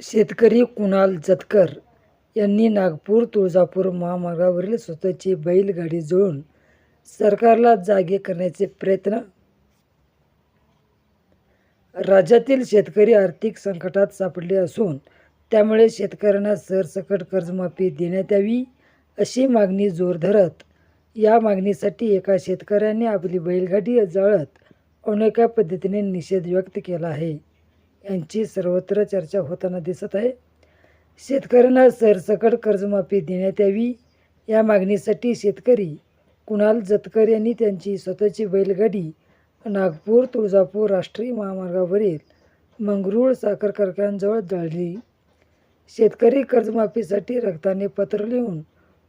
शेतकरी कुणाल जतकर यांनी नागपूर तुळजापूर महामार्गावरील स्वतःची बैलगाडी जुळून सरकारला जागे करण्याचे प्रयत्न. राज्यातील शेतकरी आर्थिक संकटात सापडले असून त्यामुळे शेतकऱ्यांना सरसकट कर्जमाफी देण्यात यावी अशी मागणी जोर धरत या मागणीसाठी एका शेतकऱ्याने आपली बैलगाडी जाळत अनोख्या पद्धतीने निषेध व्यक्त केला आहे. यांची सर्वत्र चर्चा होताना दिसत आहे. शेतकऱ्यांना सरसकट कर्जमाफी देण्यात यावी या मागणीसाठी शेतकरी कुणाल जतकर यांनी त्यांची स्वतःची बैलगाडी नागपूर तुळजापूर राष्ट्रीय महामार्गावरील मंगरूळ साखर कारखान्याजवळ जाळली शेतकरी कर्जमाफीसाठी रक्ताने पत्र लिहून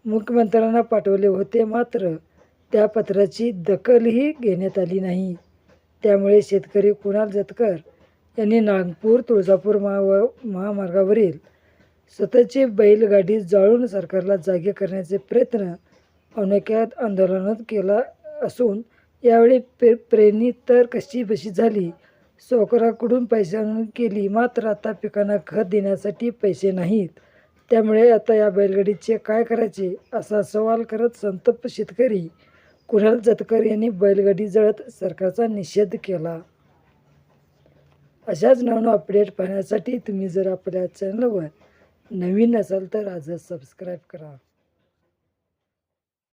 मुख्यमंत्र्यांना पाठवले होते मात्र त्या पत्राची दखलही घेण्यात आली नाही. त्यामुळे शेतकरी कुणाल जतकर यांनी नागपूर तुळजापूर महा महामार्गावरील स्वतःची बैलगाडी जाळून सरकारला जागे करण्याचे प्रयत्न अनोख्यात आंदोलनात केला असून यावेळी प्रे प्रेरणी तर कशी बशी झाली सावकाराकडून पैसे आणून केली मात्र आता पिकांना खत देण्यासाठी पैसे नाहीत. त्यामुळे आता या बैलगाडीचे काय करायचे असा सवाल करत संतप्त शेतकरी कुणाल जतकर यांनी बैलगाडी जळत सरकारचा निषेध केला. अशाच नवीन अपडेट पाहण्यासाठी तुम्ही जर आपल्या चॅनलवर नवीन असाल तर आजच सबस्क्राईब करा.